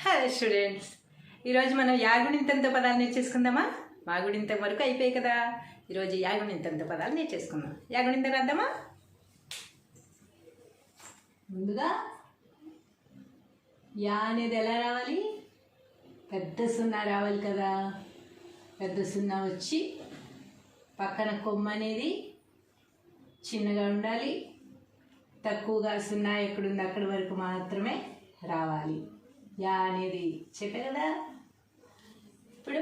Hi students ఈరోజు మనం యాగుణింతంత పదాలు నేర్చేసుకుందామా? మాగుడింత వరకు అయిపోయాయి కదా. ఈరోజు యాగుణింతంత పదాలు నేర్చేసుకుందాం. యాగుణింతం రాద్దామా? ముందుగా యా అనేది ఎలా రావాలి? పెద్ద సున్నా రావాలి కదా. పెద్ద సున్నా వచ్చి పక్కన కొమ్మ అనేది చిన్నగా ఉండాలి. తక్కువగా సున్నా ఎక్కడుంది అక్కడి వరకు మాత్రమే రావాలి. యా అనేది చెప్పే కదా? ఇప్పుడు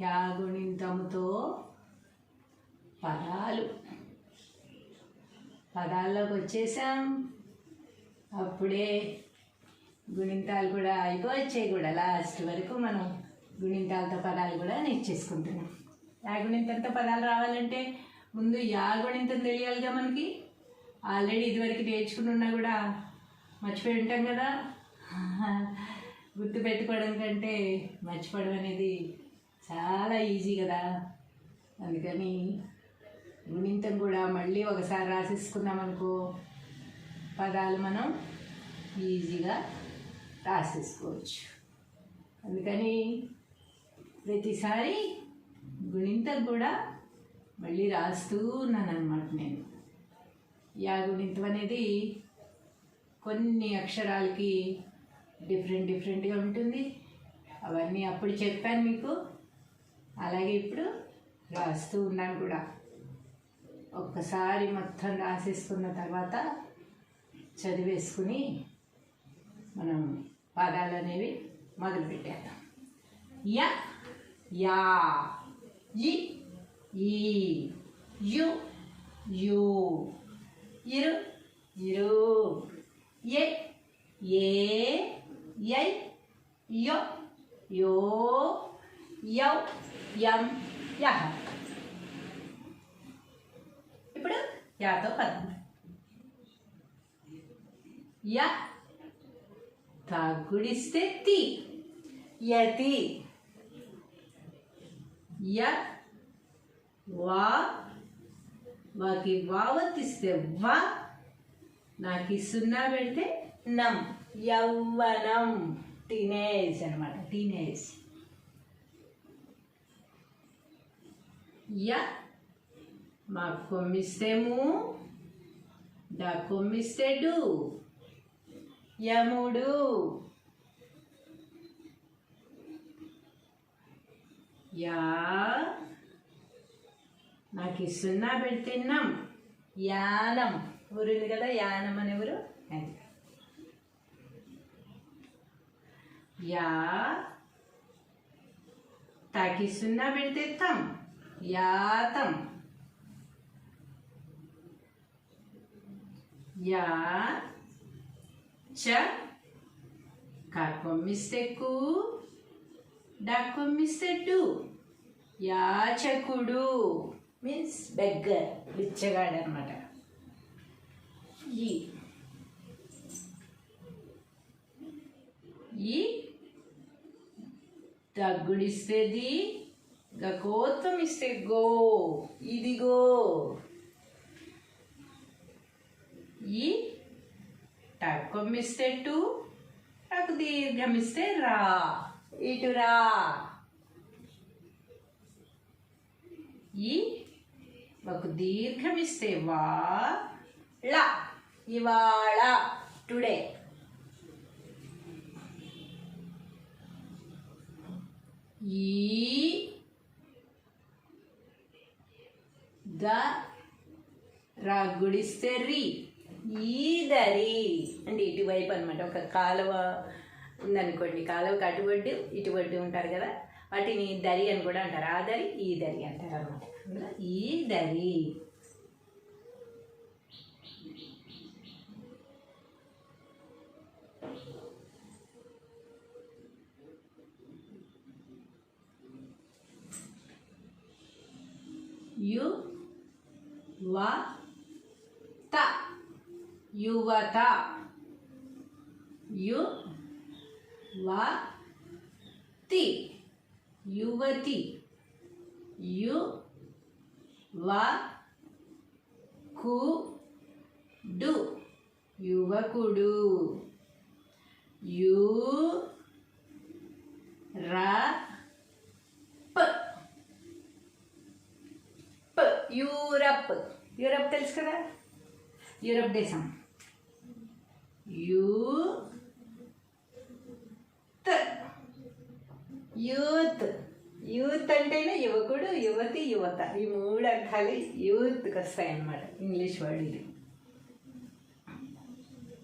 యాగుణింతముతో పదాలు. పదాల్లోకి వచ్చేసాం. అప్పుడే గుణింతాలు కూడా అయిపోవచ్చాయి కూడా. లాస్ట్ వరకు మనం గుణింతాలతో పదాలు కూడా నేర్చేసుకుంటున్నాం యాగుణింతంతో పదాలు రావాలంటే ముందు యాగుణింతం తెలియాలిగా మనకి? ఆల్రెడీ ఇదివరకు నేర్చుకుని ఉన్నా కూడా మర్చిపోయి ఉంటాం కదా? గుర్తుపెట్టుకోవడం కంటే మర్చిపోవడం అనేది చాలా ఈజీ కదా. అందుకని గుణింతం కూడా మళ్ళీ ఒకసారి రాసేసుకున్నాం అనుకో. పదాలు మనం ఈజీగా రాసేసుకోవచ్చు. అందుకని ప్రతిసారి గుణింతం కూడా మళ్ళీ రాస్తూ ఉన్నాను అనమాట నేను. యా గుణింతం అనేది కొన్ని అక్షరాలకి డిఫరెంట్ డిఫరెంట్గా ఉంటుంది. అవన్నీ అప్పుడు చెప్పాను మీకు. అలాగే ఇప్పుడు రాస్తూ ఉన్నాను కూడా. ఒక్కసారి మొత్తం రాసేసుకున్న తర్వాత చదివేసుకుని మనం పదాలు అనేవి మొదలు పెట్టేద్దాం. యా యా ఇ ఈ యు యు ఇరు ఇరు ఏ ఏ యై యో యో యౌ యం యహ ఇప్పుడు యాతో పదం య తగ్గుడిస్తే తి యతి య వా వాకి వావతిస్తే వా నాకు సున్నా పెడితే నం యవ్వనం. టీనేజ్ అనమాట టీనేజ్ య. మా కొమ్మిస్తేము ద కొమ్మిస్తేడు యముడు. యా. నాకు ఇస్తున్నా సున్నా యానం. ఊరుంది కదా యానం అని అది. అది యా తాకి సున్నా పెడితే తం యాతం యా చ కాకొమ్మిస్తే కు డాకొమ్మిస్తే డు యాచకుడు మీన్స్ బెగ్గర్ బిచ్చగాడు అనమాట ఈ ఈ తగ్గుడిస్తేది గకోత్వం ఇస్తే గో ఇదిగో. ఈ టక్కొమ్మిస్తే టు టకు దీర్ఘమిస్తే రా. ఇటు రా. ఈ ఒక దీర్ఘమిస్తే వా లా ఇవాళ టుడే. ఈ ద రగ్గుడిస్తే రి ఈదరి అంటే ఇటువైపు అనమాట ఒక కాలువ ఉందనుకోండి కాలువకి అటువడ్డు ఇటువడ్డు ఉంటారు కదా. వాటిని దరి అని కూడా అంటారు. ఆ దరి ఈ దరి అంటారు అనమాట ఈ దరి. యువత యువత యు తి యువతి యు వ కు డు యువకుడు యు ర ప యూరప్ యూరప్ తెలుసు కదా? యూరప్ దేశం. You youth. యూత్ అంటేనే యువకుడు యువతి యువత. ఈ మూడు అర్థాలు యూత్కి వస్తాయి అన్నమాట. ఇంగ్లీష్ వర్డ్ ఇది.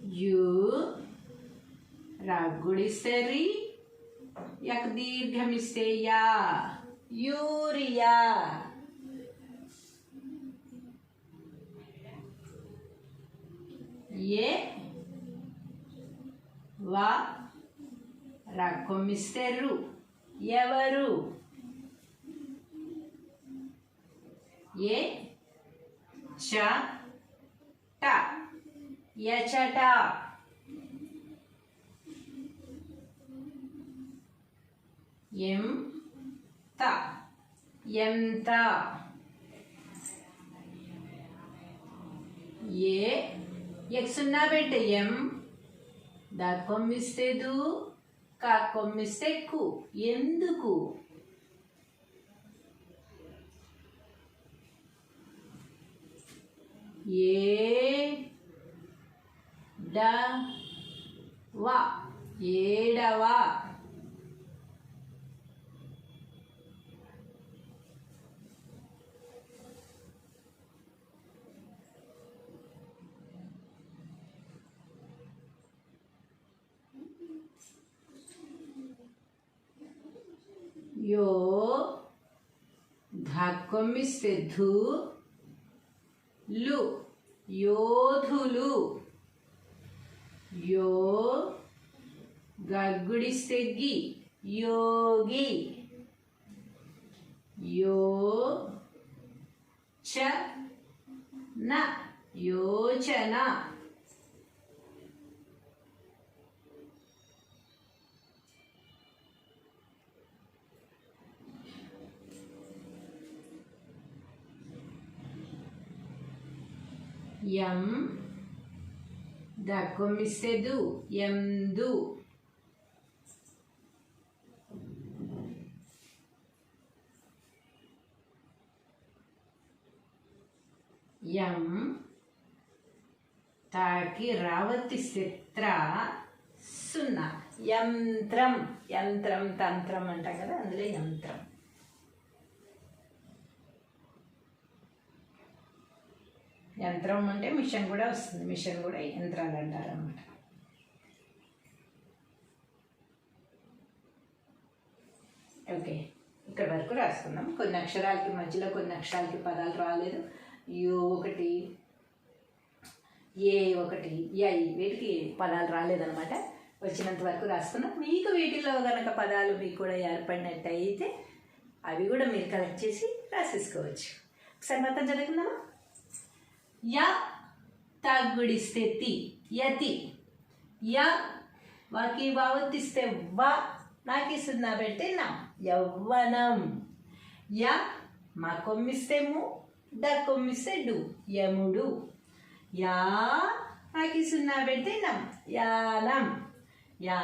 యూ రాగుడిస్తే రి యక్ దీర్ఘమిస్తే యా యూరియా. ఏ? వా. రాకొమ్మిస్తే ఎవరు? ఏ? చ. ట. యచట. ఎం. త. ఎంత? ఏ. ఎక్ సున్నా పెట్టు ఎం ద కొమ్మిస్తే దూ కా కొమ్మిస్తే కు. ఎందుకు? ఏ డ వా. ఏడవా యో ధాక్కొమ్మిస్తే ధు లు యోధులు యో గగ్గుడిస్తే గి యోగి యో చ న యోచన. యం దక్కొమ్మిస్తే ఎందు. యం తాకి రావతి త్ర సున్నా. యంత్రం యంత్రం తంత్రం అంటాం కదా అందులో యంత్రం. యంత్రం అంటే మిషన్ కూడా వస్తుంది. మిషన్ కూడా యంత్రాలు అంటారు అనమాట ఓకే. ఇక్కడ వరకు రాసుకుందాం. కొన్ని అక్షరాలకి మధ్యలో కొన్ని అక్షరాలకి పదాలు రాలేదు. యో ఒకటి ఏ ఒకటి ఐ వీటికి పదాలు రాలేదనమాట వచ్చినంత వరకు రాసుకున్నాం మీకు వీటిలో కనుక పదాలు మీకు కూడా ఏర్పడినట్టయితే అవి కూడా మీరు కలెక్ట్ చేసి రాసేసుకోవచ్చు. ఒకసారి మొత్తం చదువుకుందామా? య తగ్గుడిస్తే తి యతి. య వాకి వావతిస్తే వ. నాకి సున్నా పెడితే నా యవ్వనం. య మా కొమ్మిస్తే ము డ కొమ్మిస్తే డు యముడు. యా తాకి సున్నా పెడితే నం యానం యా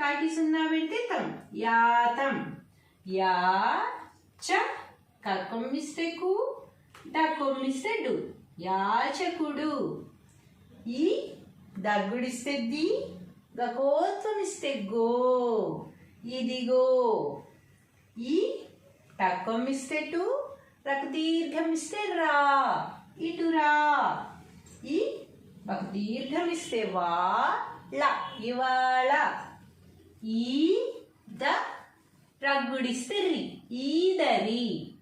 తాకి సున్నా పెడితే తం యాతం. యా చ క కొమ్మిస్తే కు డ కొమ్మిస్తే డు. యాచకుడు. ఈ దగ్గుడిస్తే ది గకోత్వం ఇస్తే గో. ఇదిగో. ఈ తక్కువం ఇస్తే టు రక దీర్ఘం ఇస్తే రా. ఇటు రా. ఈ ఒక దీర్ఘం ఇస్తే వా ల ఇవాళ. ఈ ద రగ్గుడిస్తే రి ఈదరి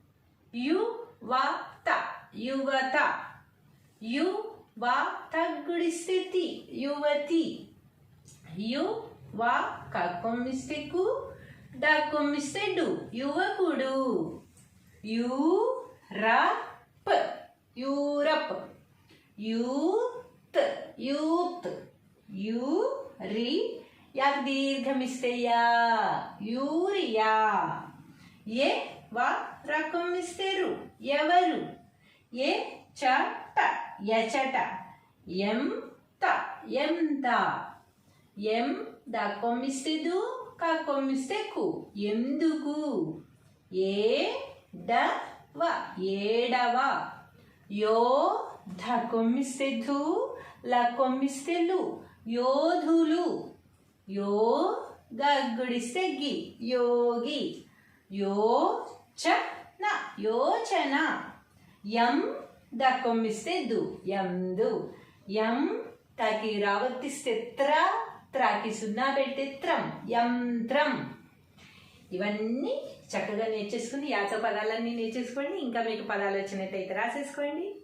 యు వా త యువత. యు వా తగ్గుడిస్తే తి యువతి. యు వా కక్కొమ్మిస్తే కు డక్కొమ్మిస్తే డు యువకుడు. యు రప్ యూరప్. Youth youth. యు రి యాక్ దీర్ఘమిస్తే యూరియా. ఏ వా రకమిస్తే ఎవరు? ఏ చట్ట ఎచట ఎంత ఎంత ఎం ద. కొమ్మిస్తే దు క కొమ్మిస్తే కు. ఎందుకు? ఏ డ వ. ఏడవ. యో ధ కొమ్మిస్తే ధు ల కొమ్మిస్తే లు యోధులు. యో గగ్గుడిస్తే గి. యోగి. యో చ న. యోచన యం ద కొమ్మిస్తే దు యందు. యం తకి రావర్తిస్తే త్ర త్రాకి సున్నా పెడితే త్రం యంత్రం. ఇవన్నీ చక్కగా నేర్చేసుకుని యాచ పదాలన్నీ నేర్చేసుకోండి. ఇంకా మీకు పదాలు వచ్చినట్టయితే రాసేసుకోండి.